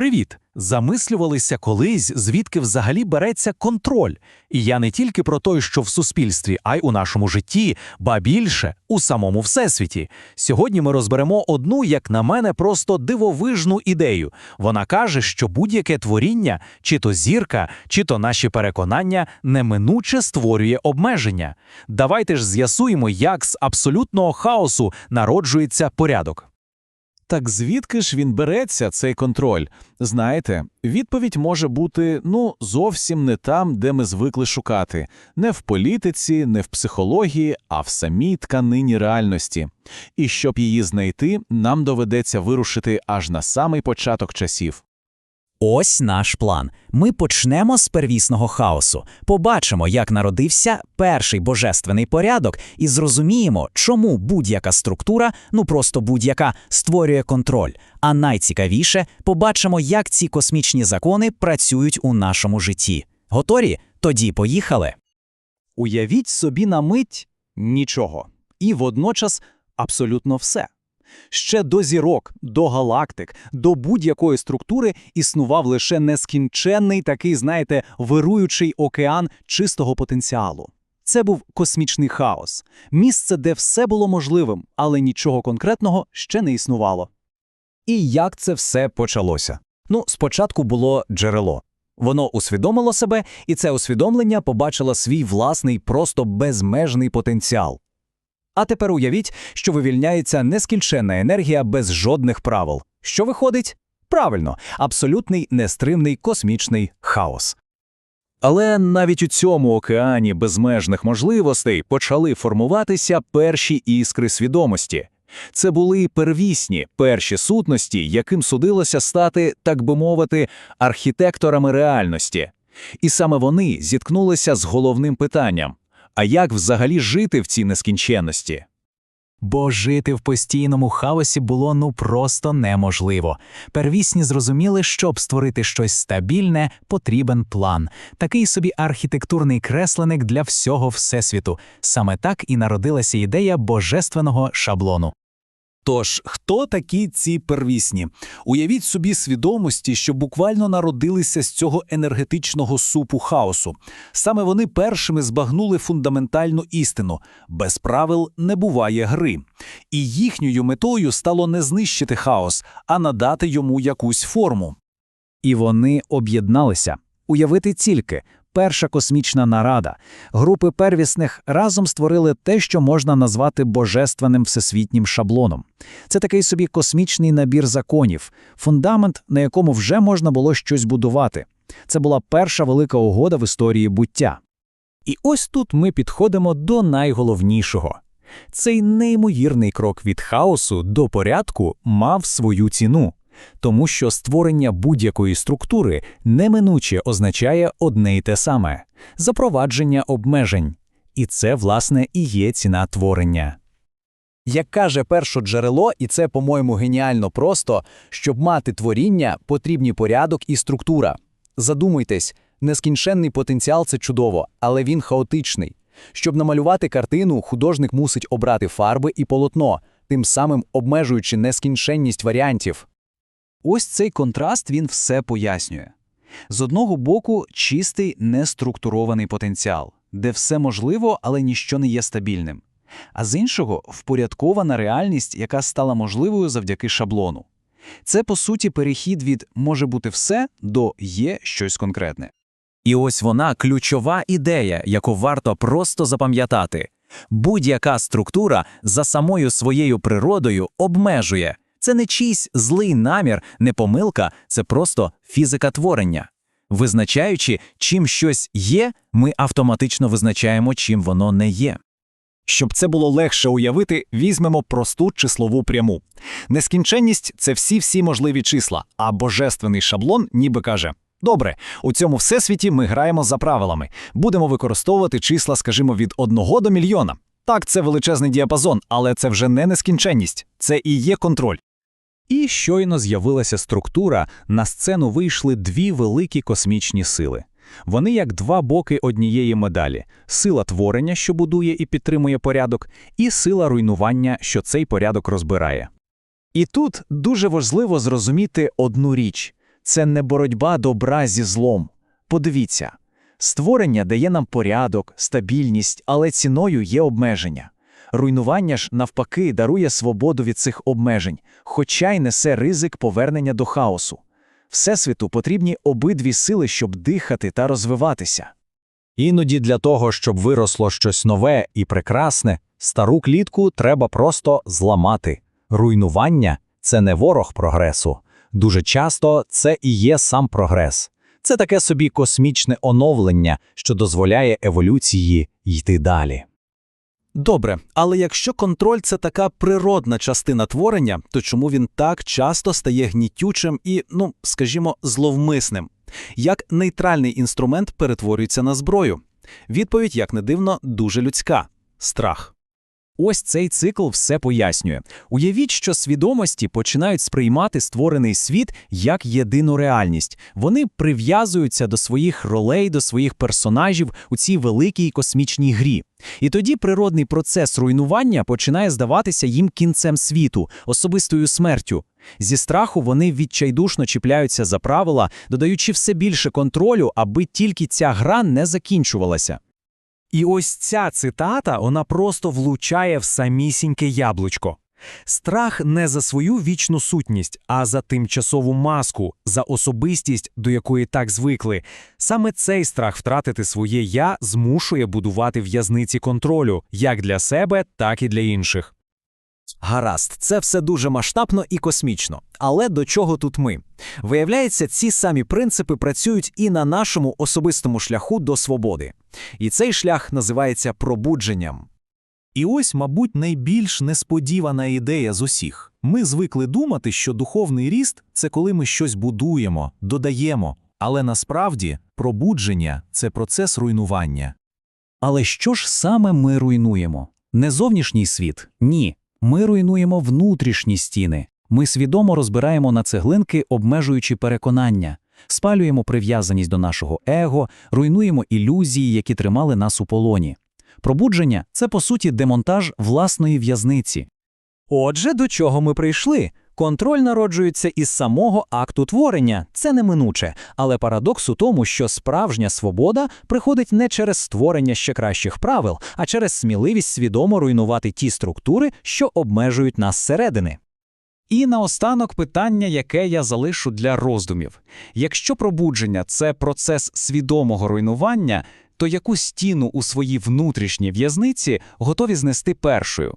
Привіт! Замислювалися колись, звідки взагалі береться контроль. І я не тільки про той, що в суспільстві, а й у нашому житті, ба більше у самому всесвіті. Сьогодні ми розберемо одну, як на мене, просто дивовижну ідею. Вона каже, що будь-яке творіння, чи то зірка, чи то наші переконання, неминуче створює обмеження. Давайте ж з'ясуємо, як з абсолютного хаосу народжується порядок. Так звідки ж він береться, цей контроль? Знаєте, відповідь може бути ну зовсім не там, де ми звикли шукати, не в політиці, не в психології, а в самій тканині реальності. І щоб її знайти, нам доведеться вирушити аж на самий початок часів. Ось наш план. Ми почнемо з первісного хаосу, побачимо, як народився перший божественний порядок, і зрозуміємо, чому будь-яка структура, ну просто будь-яка, створює контроль. А найцікавіше, побачимо, як ці космічні закони працюють у нашому житті. Готові? Тоді поїхали. Уявіть собі на мить нічого. І водночас абсолютно все. Ще до зірок, до галактик, до будь-якої структури існував лише нескінченний такий, знаєте, вируючий океан чистого потенціалу. Це був космічний хаос, місце, де все було можливим, але нічого конкретного ще не існувало. І як це все почалося? Ну, спочатку було джерело. Воно усвідомило себе, і це усвідомлення побачило свій власний, просто безмежний потенціал. А тепер уявіть, що вивільняється нескінченна енергія без жодних правил. Що виходить? Правильно, абсолютний нестримний космічний хаос. Але навіть у цьому океані безмежних можливостей почали формуватися перші іскри свідомості. Це були первісні, перші сутності, яким судилося стати, так би мовити, архітекторами реальності. І саме вони зіткнулися з головним питанням а як взагалі жити в цій нескінченності? Бо жити в постійному хаосі було ну просто неможливо. Первісні зрозуміли, щоб створити щось стабільне, потрібен план, такий собі архітектурний кресленик для всього всесвіту. Саме так і народилася ідея божественного шаблону. Тож, хто такі ці первісні? Уявіть собі свідомості, що буквально народилися з цього енергетичного супу хаосу. Саме вони першими збагнули фундаментальну істину без правил не буває гри. І їхньою метою стало не знищити хаос, а надати йому якусь форму. І вони об'єдналися. Уявити тільки перша космічна нарада. Групи первісних разом створили те, що можна назвати божественним всесвітнім шаблоном. Це такий собі космічний набір законів, фундамент, на якому вже можна було щось будувати. Це була перша велика угода в історії буття. І ось тут ми підходимо до найголовнішого. Цей неймовірний крок від хаосу до порядку мав свою ціну тому що створення будь-якої структури неминуче означає одне й те саме запровадження обмежень. І це, власне, і є ціна творення. Як каже перше джерело, і це, по-моєму, геніально просто, щоб мати творіння, потрібні порядок і структура. Задумайтесь, нескінченний потенціал це чудово, але він хаотичний. Щоб намалювати картину, художник мусить обрати фарби і полотно, тим самим обмежуючи нескінченність варіантів. Ось цей контраст він все пояснює. З одного боку, чистий неструктурований потенціал, де все можливо, але ніщо не є стабільним. А з іншого, впорядкована реальність, яка стала можливою завдяки шаблону. Це, по суті, перехід від може бути все до є щось конкретне. І ось вона ключова ідея, яку варто просто запам'ятати. Будь-яка структура за самою своєю природою обмежує. Це не чийсь злий намір, не помилка, це просто фізика творення. Визначаючи, чим щось є, ми автоматично визначаємо, чим воно не є. Щоб це було легше уявити, візьмемо просту числову пряму. Нескінченність це всі-всі можливі числа, а божественний шаблон ніби каже: Добре, у цьому всесвіті ми граємо за правилами, будемо використовувати числа, скажімо, від 1 до мільйона. Так, це величезний діапазон, але це вже не нескінченність, це і є контроль. І щойно з'явилася структура, на сцену вийшли дві великі космічні сили. Вони як два боки однієї медалі: сила творення, що будує і підтримує порядок, і сила руйнування, що цей порядок розбирає. І тут дуже важливо зрозуміти одну річ: це не боротьба добра зі злом. Подивіться, створення дає нам порядок, стабільність, але ціною є обмеження. Руйнування ж, навпаки, дарує свободу від цих обмежень, хоча й несе ризик повернення до хаосу. Всесвіту потрібні обидві сили, щоб дихати та розвиватися. Іноді для того, щоб виросло щось нове і прекрасне, стару клітку треба просто зламати. Руйнування це не ворог прогресу. Дуже часто це і є сам прогрес. Це таке собі космічне оновлення, що дозволяє еволюції йти далі. Добре, але якщо контроль це така природна частина творення, то чому він так часто стає гнітючим і, ну, скажімо, зловмисним? Як нейтральний інструмент перетворюється на зброю? Відповідь, як не дивно, дуже людська страх. Ось цей цикл все пояснює. Уявіть, що свідомості починають сприймати створений світ як єдину реальність. Вони прив'язуються до своїх ролей, до своїх персонажів у цій великій космічній грі. І тоді природний процес руйнування починає здаватися їм кінцем світу, особистою смертю. Зі страху вони відчайдушно чіпляються за правила, додаючи все більше контролю, аби тільки ця гра не закінчувалася. І ось ця цитата, вона просто влучає в самісіньке яблучко. Страх не за свою вічну сутність, а за тимчасову маску, за особистість, до якої так звикли. Саме цей страх втратити своє я змушує будувати в'язниці контролю як для себе, так і для інших. Гаразд, це все дуже масштабно і космічно. Але до чого тут ми? Виявляється, ці самі принципи працюють і на нашому особистому шляху до свободи. І цей шлях називається пробудженням. І ось, мабуть, найбільш несподівана ідея з усіх. Ми звикли думати, що духовний ріст це коли ми щось будуємо, додаємо, але насправді пробудження це процес руйнування. Але що ж саме ми руйнуємо? Не зовнішній світ? Ні. Ми руйнуємо внутрішні стіни. Ми свідомо розбираємо на цеглинки, обмежуючи переконання, спалюємо прив'язаність до нашого его, руйнуємо ілюзії, які тримали нас у полоні. Пробудження це, по суті, демонтаж власної в'язниці. Отже, до чого ми прийшли? Контроль народжується із самого акту творення, це неминуче, але парадокс у тому, що справжня свобода приходить не через створення ще кращих правил, а через сміливість свідомо руйнувати ті структури, що обмежують нас зсередини. І наостанок питання, яке я залишу для роздумів. Якщо пробудження це процес свідомого руйнування, то яку стіну у своїй внутрішній в'язниці готові знести першою?